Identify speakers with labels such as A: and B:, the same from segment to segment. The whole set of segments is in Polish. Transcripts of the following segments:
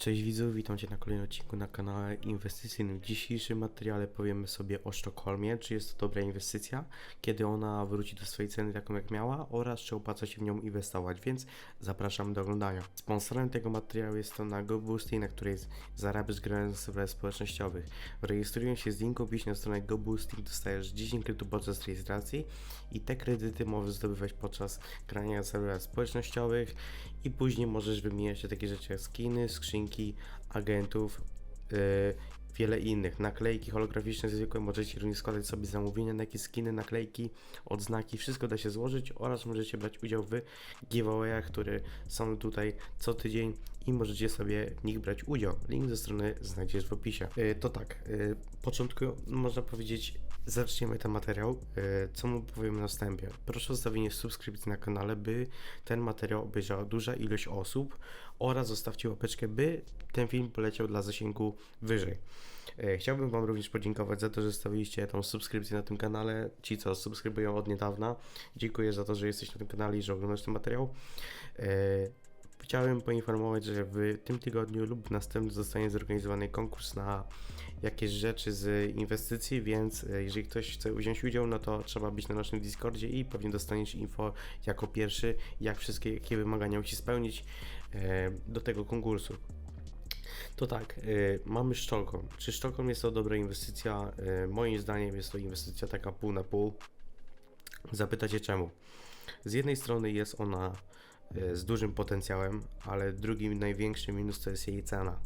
A: Cześć widzów, witam Cię na kolejnym odcinku na kanale inwestycyjnym. W dzisiejszym materiale powiemy sobie o Sztokholmie, czy jest to dobra inwestycja, kiedy ona wróci do swojej ceny taką jak miała oraz czy opłaca się w nią inwestować, więc zapraszam do oglądania. Sponsorem tego materiału jest strona GoBoosty, na której zarabiasz grając serwerach społecznościowych. Rejestrując się z linku w na stronę GoBoosting dostajesz 10 kredytów podczas rejestracji i te kredyty możesz zdobywać podczas grania serwerach społecznościowych i później możesz wymieniać takie rzeczy jak skiny, skrzynki, agentów, yy, wiele innych. Naklejki holograficzne zwykłe możecie również składać sobie zamówienia na jakieś skiny, naklejki, odznaki, wszystko da się złożyć oraz możecie brać udział w giveawayach, które są tutaj co tydzień i możecie sobie w nich brać udział. Link ze strony znajdziesz w opisie. Yy, to tak, yy, początku można powiedzieć, zaczniemy ten materiał. Yy, co mu powiem na wstępie? Proszę o zostawienie subskrypcji na kanale, by ten materiał obejrzała duża ilość osób oraz zostawcie łapeczkę, by ten film poleciał dla zasięgu wyżej. E, Chciałbym Wam również podziękować za to, że zostawiliście tą subskrypcję na tym kanale. Ci, co subskrybują od niedawna, dziękuję za to, że jesteś na tym kanale i że oglądasz ten materiał. Chciałem poinformować, że w tym tygodniu lub następnym zostanie zorganizowany konkurs na jakieś rzeczy z inwestycji, więc e, jeżeli ktoś chce wziąć udział, no to trzeba być na naszym Discordzie i pewnie dostaniesz info jako pierwszy, jak wszystkie jakie wymagania musi spełnić e, do tego konkursu. To tak, y, mamy Sztokholm. Czy Sztokholm jest to dobra inwestycja? Y, moim zdaniem jest to inwestycja taka pół na pół. Zapytacie czemu? Z jednej strony jest ona z dużym potencjałem, ale drugim największym minus to jest jej cena.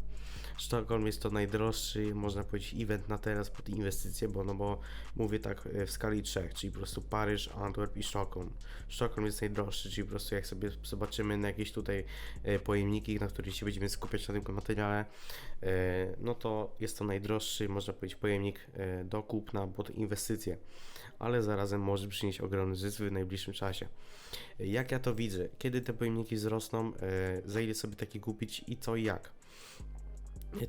A: Sztokholm jest to najdroższy, można powiedzieć, event na teraz pod inwestycje, bo no bo mówię tak e, w skali trzech, czyli po prostu Paryż, Antwerp i Sztokholm. Sztokholm jest najdroższy, czyli po prostu jak sobie zobaczymy na jakieś tutaj e, pojemniki, na których się będziemy skupiać na tym materiale, e, no to jest to najdroższy, można powiedzieć, pojemnik do kupna pod inwestycje, ale zarazem może przynieść ogromny zysk w najbliższym czasie. Jak ja to widzę? Kiedy te pojemniki wzrosną, za ile sobie takie kupić i co i jak?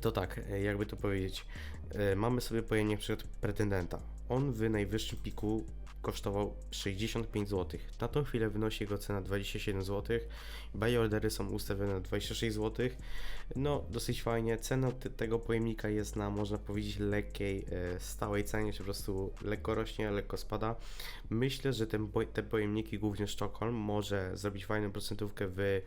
A: To tak, e, jakby to powiedzieć. E, mamy sobie pojęcie przed pretendenta. On w najwyższym piku kosztował 65 zł. Na tą chwilę wynosi jego cena 27 zł. Buy ordery są ustawione na 26 zł. No, dosyć fajnie. Cena tego pojemnika jest na, można powiedzieć, lekkiej, e, stałej cenie, czy po prostu lekko rośnie, lekko spada. Myślę, że ten, te pojemniki, głównie Sztokholm, może zrobić fajną procentówkę w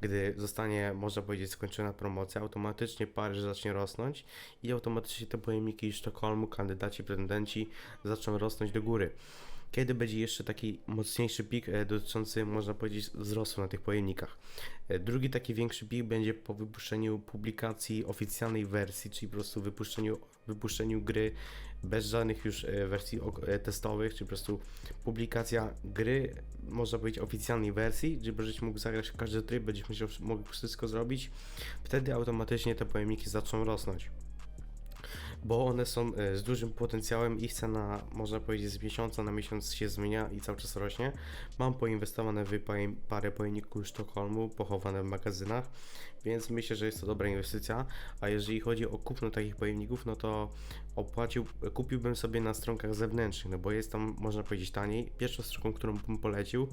A: gdy zostanie, można powiedzieć, skończona promocja, automatycznie Paryż zacznie rosnąć i automatycznie te pojemniki Sztokholmu, kandydaci, prezydenci zaczną rosnąć do góry. Kiedy będzie jeszcze taki mocniejszy pik e, dotyczący, można powiedzieć, wzrostu na tych pojemnikach. E, drugi taki większy pik będzie po wypuszczeniu publikacji oficjalnej wersji, czyli po prostu wypuszczeniu, wypuszczeniu gry bez żadnych już e, wersji testowych, czyli po prostu publikacja gry, można powiedzieć, oficjalnej wersji, gdzie będziesz mógł zagrać każdy tryb, będziesz mógł wszystko zrobić. Wtedy automatycznie te pojemniki zaczną rosnąć bo one są e, z dużym potencjałem. Ich cena, można powiedzieć, z miesiąca na miesiąc się zmienia i cały czas rośnie. Mam poinwestowane w parę pojemników Sztokholmu, pochowane w magazynach, więc myślę, że jest to dobra inwestycja. A jeżeli chodzi o kupno takich pojemników, no to opłacił, kupiłbym sobie na stronkach zewnętrznych, no bo jest tam, można powiedzieć, taniej. Pierwszą stronką, którą bym polecił,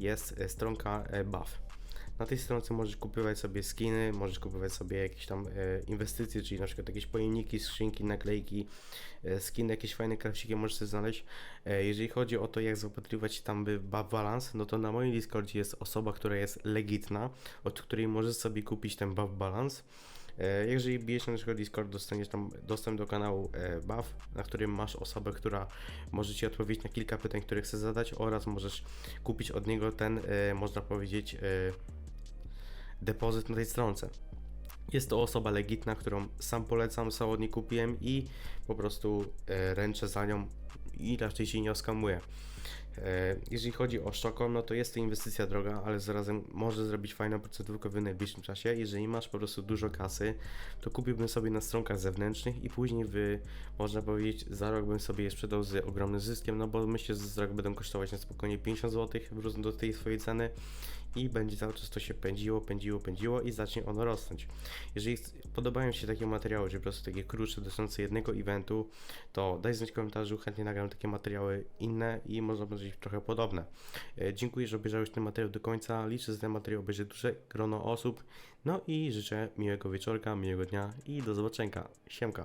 A: jest e, stronka e, Buff. Na tej stronce możesz kupować sobie skiny, możesz kupować sobie jakieś tam e, inwestycje, czyli na przykład jakieś pojemniki, skrzynki, naklejki, e, skiny, jakieś fajne krawciki możesz sobie znaleźć. E, jeżeli chodzi o to, jak zaopatrywać tam by balance, no to na moim Discordzie jest osoba, która jest legitna, od której możesz sobie kupić ten buff balance. Jeżeli bijesz na naszego Discord, dostaniesz tam dostęp do kanału Buff, na którym masz osobę, która może Ci odpowiedzieć na kilka pytań, które chcesz zadać oraz możesz kupić od niego ten, można powiedzieć, depozyt na tej stronce. Jest to osoba legitna, którą sam polecam, sam od niej kupiłem i po prostu e, ręczę za nią i raczej się nie oskamuje. E, jeżeli chodzi o Sztokholm, no to jest to inwestycja droga, ale zarazem może zrobić fajną procedurkę w najbliższym czasie. Jeżeli masz po prostu dużo kasy, to kupiłbym sobie na stronkach zewnętrznych i później wy, można powiedzieć, za rok bym sobie je sprzedał z ogromnym zyskiem, no bo myślę, że za rok będą kosztować na spokojnie 50 zł, wrócą do tej swojej ceny i będzie cały czas to się pędziło, pędziło, pędziło i zacznie ono rosnąć. Jeżeli podobają się takie materiały, czy po prostu takie krótsze, dotyczące jednego eventu, to daj znać w komentarzu, chętnie nagram takie materiały inne i można powiedzieć trochę podobne. E, Dziękuję, że obejrzałeś ten materiał do końca. Liczę, że ten materiał obejrzy duże grono osób. No i życzę miłego wieczorka, miłego dnia i do zobaczenia. Siemka.